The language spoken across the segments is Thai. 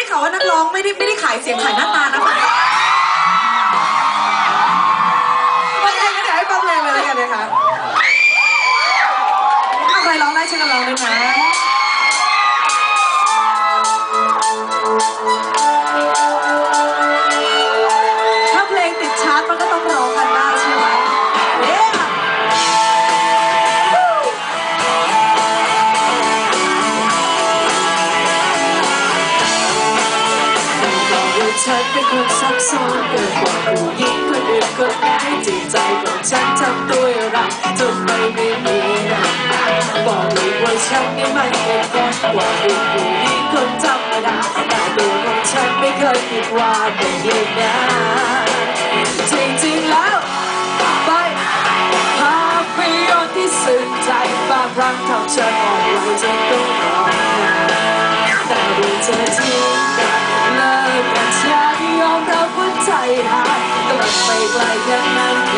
ได้ข่าวว่านักร้องไม่ได้ไม่ได้ขายเสียงขายหน้าตานะคุณไม่ได้ไม่ได้ให้ฟังเพลงเลยแล้วกันนะคะเอาใครร้องได้ช่วยกันร้องด้วยนะ ฉันเป็นคนซับซ้อนเกินกว่าผู้หญิงคนอื่นคนไหนจิตใจของฉันทำด้วยรักจนไม่ได้มีรักบอกเลยว่าฉันนี่มันเป็นคนกว่าผู้หญิงคนธรรมดาแต่ตัวของฉันไม่เคยคิดว่าเป็นอย่างนั้นจริงๆแล้วไปภาพยนตร์ที่ซึ้งใจบางครั้งทำฉันอ่อนไหวจนต้อง แต่มัน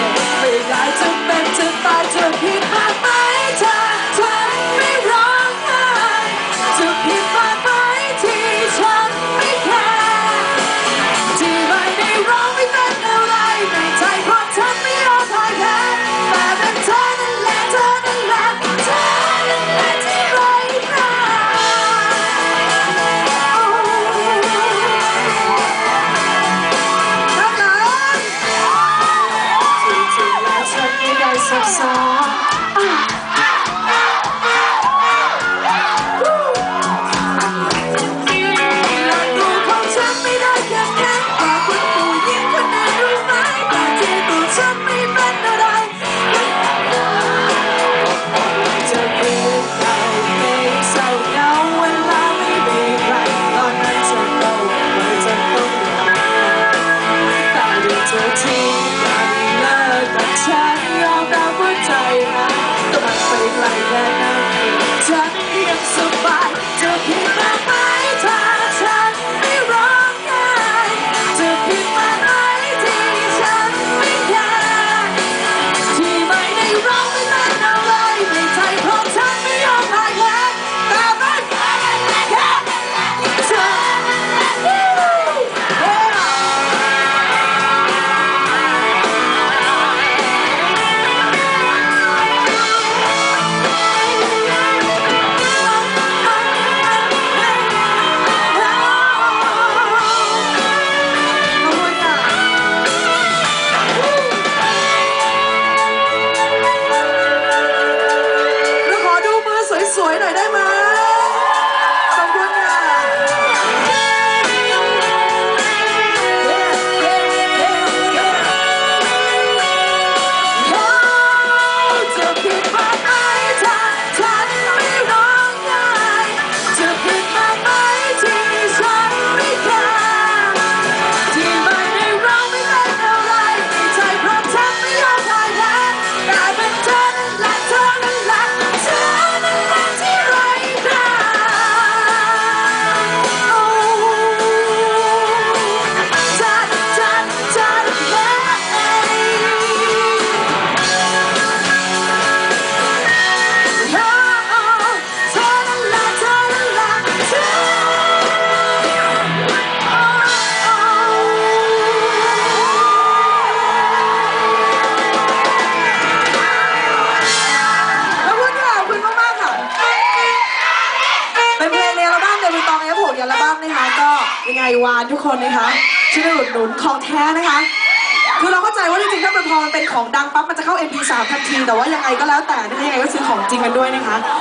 ยั บิวตองเอฟหกอัลบั้มนะคะก็ยังไงวานทุกคนนะคะช่วยอุดหนุนของแท้นะคะคือเราเข้าใจว่าจริงๆถ้ามันพอมันเป็นของดังปั๊บมันจะเข้า MP3 ทันที แต่ว่ายังไงก็แล้วแต่นะคะยังไงก็ซื้อของจริงกันด้วยนะคะ